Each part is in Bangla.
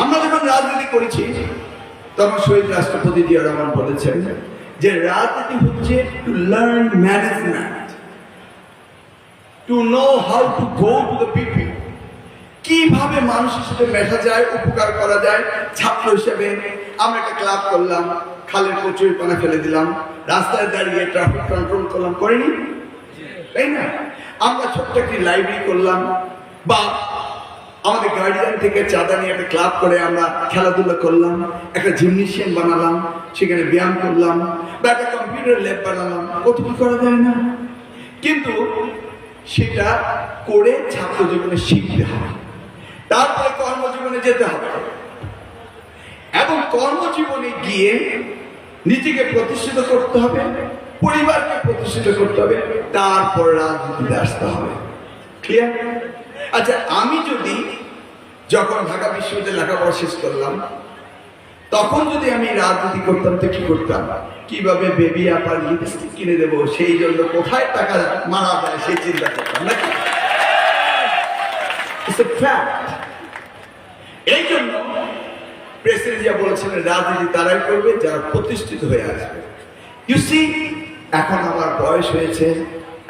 আমরা যখন রাজনীতি করেছি, তখন শহীদ রাষ্ট্রপতি জিয়া রহমান বলেছেন যে রাজনীতি হচ্ছে to learn management to know how to go to the people কীভাবে মানুষের সাথে মেশা যায়, উপকার করা যায়? ছাত্র হিসেবে আমরা একটা ক্লাব করলাম, খালের কচুরি পানা ফেলে দিলাম, রাস্তায় দাঁড়িয়ে ট্রাফিক কন্ট্রোল করলাম, করিনি? তাই না? আমরা ছোট্ট একটি লাইব্রেরি করলাম, বা আমাদের গার্ডিয়ান থেকে চাঁদা নিয়ে একটা ক্লাব করে আমরা খেলাধুলা করলাম, একটা জিমনেশিয়াম বানালাম, সেখানে ব্যায়াম করলাম, বা একটা কম্পিউটার ল্যাব বানালাম। কত কি করা যায় না? কিন্তু সেটা করে ছাত্র জীবনে শিখতে হবে। তারপরে কর্মজীবনে যেতে হবে। এবং কর্মজীবনে গিয়ে নিজেকে প্রতিষ্ঠিত করতে হবে, পরিবারকে প্রতিষ্ঠিত করতে হবে, তারপর রাজনীতিতে আসতে হবে। ক্লিয়ার আচ্ছা আমি যদি যখন ঢাকা বিশ্ববিদ্যালয়ে লেখাপড়া শেষ করলাম, তখন যদি আমি রাজনীতি করতাম, তো কি করতাম? কীভাবে বেবি আপার লিপস্টিক কিনে দেবো? সেই জন্য কোথায় টাকা মারা যায় সেই চিন্তা করতাম, নাকি. এই জন্য প্রেসিডেন্ট যা বলেছিলেন, রাজনীতি তারাই করবে, যারা প্রতিষ্ঠিত হয়ে আসবে। ইউ সি এখন আমার বয়স হয়েছে,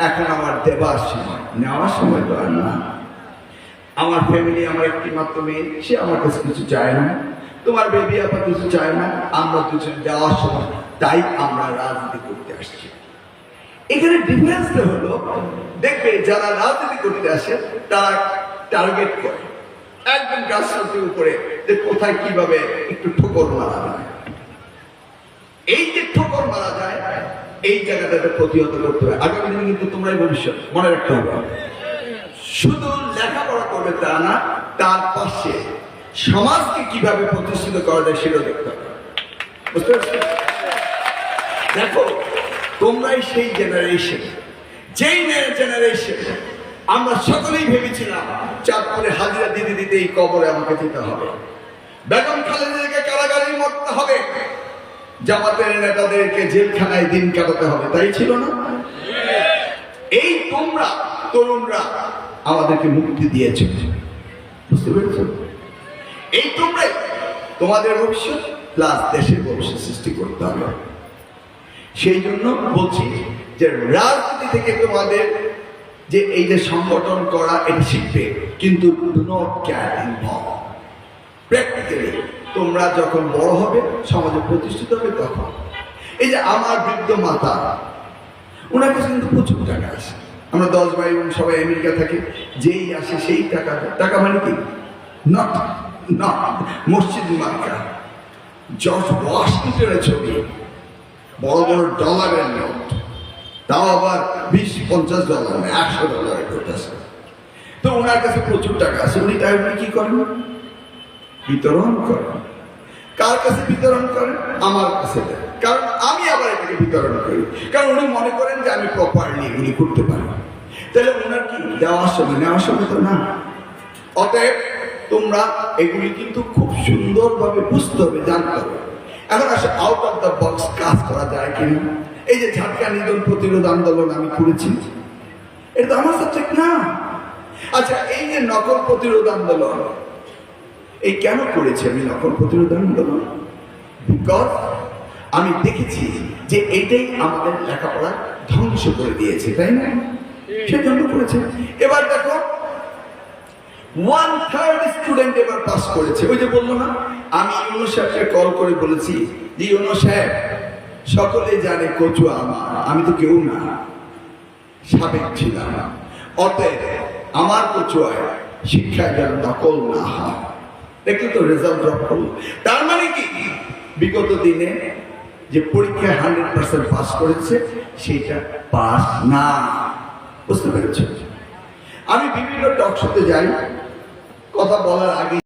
এখন আমার দেবার সময়। নেওয়ার সময় তো আর না। আমার ফ্যামিলি আমার একটি মাত্র মেয়ে, সে আমার কাছে কিছু চায় না। তোমার বেবি আপা কিছু চায় না, আমরা দুজন যাওয়ার সময় তাই আমরা রাজনীতি করতে আসছি। এখানে ডিফারেন্সটা হলো, দেখবে যারা রাজনীতি করতে আসে, তারা টার্গেট করে। একদম গাছটার উপরে যে কোথায় কীভাবে একটু ঠোকর মারা যায়। এই যে ঠোকর মারা যায়, এই জায়গাটাকে প্রতিহত করতে হবে আগামী দিনে কিন্তু তোমরাই ভবিষ্যৎ, মনে রাখতে হবে। শুধু লেখাপড়া করবে তা না, তার পাশে সমাজকে কীভাবে প্রতিষ্ঠিত করা যায় সেটাও দেখতে হবে। দেখো, তোমরাই সেই জেনারেশন যেই জেনারেশন আমরা সকলেই ভেবেছিলাম চাঁদপুরে হাজিরা দিতে দিতে এই কবরে আমাকে যেতে হবে। বেগম খালেদাকে কারাগারে মরতে হবে। জামাতের নেতাদেরকে জেলখানায় দিন কাটাতে হবে, তাই ছিল না? এই তোমরা, তরুণরা আমাদেরকে মুক্তি দিয়েছে। বুঝতে পেরেছ? এই তোমরাই তোমাদের ভবিষ্যৎ প্লাস দেশের ভবিষ্যৎ সৃষ্টি করতে হবে। সেই জন্য বলছি যে রাজনীতি থেকে তোমাদের যে এই যে সংগঠন করা, এটা শিখবে। কিন্তু প্র্যাকটিক্যালি তোমরা যখন বড় হবে, সমাজে প্রতিষ্ঠিত হবে তখন। এই যে আমার বৃদ্ধ মাতা, ওনার কাছে কিন্তু প্রচুর টাকা আছে। আমরা দশ ভাই বোন সবাই আমেরিকা থাকি, যেই আসে সেই টাকা টাকা মানে কি? নট নট মসজিদ মার্কা। জর্জ ওয়াশিংটনের ছবি। বড় বড় ডলারের নোট তাও আবার বিশ, পঞ্চাশ ডলার না একশো ডলারের নোট আছে। তো ওনার কাছে প্রচুর টাকা আছে। উনি তাই উনি কি করেন? বিতরণ করেন। কার কাছে বিতরণ করেন? আমার কাছে দেন। কারণ আমি আবার এটাকে বিতরণ করি। কারণ উনি মনে করেন যে আমি প্রপারলি উনি করতে পারি। তাহলে ওনার কি? দেওয়ার সময়? নেওয়ার সময় তো না। অতএব তোমরা এগুলি কিন্তু খুব সুন্দরভাবে বুঝতে হবে, জানতে হবে। এখন আসে আউট অফ দ্য বক্স কাজ করা যায় কিনা? এই যে ঝাটকা নিধন প্রতিরোধ আন্দোলন আমি করেছি। এটা তো আমার সাবজেক্ট না। আচ্ছা এই যে নকল প্রতিরোধ আন্দোলন, এই কেন করেছি আমি নকল প্রতিরোধ আন্দোলন? বিকজ আমি দেখেছি যে এটাই আমাদের লেখাপড়া ধ্বংস করে দিয়েছে, তাই না? সেজন্য করেছে। এবার দেখো ওয়ান থার্ড স্টুডেন্ট এবার পাস করেছে। ওই যে বলল না, আমি ইউনো সাহেবকে কল করে বলেছি যে ইউনো সাহেব, সকলে জানে কচু আমার, আমি তো কেউ না, সাবেক ছিলাম। অতএব আমার কচুয়ায় শিক্ষায় যেন নকল না হয়। দেখলে তো রেজাল্ট ড্রপ করল তার মানে কি? বিগত দিনে যে পরীক্ষায় হান্ড্রেড পার্সেন্ট পাস করেছে, সেটা পাস না। বুঝতে পেরেছ আমি বিভিন্ন টক শোতে যাই, কথা বলার আগে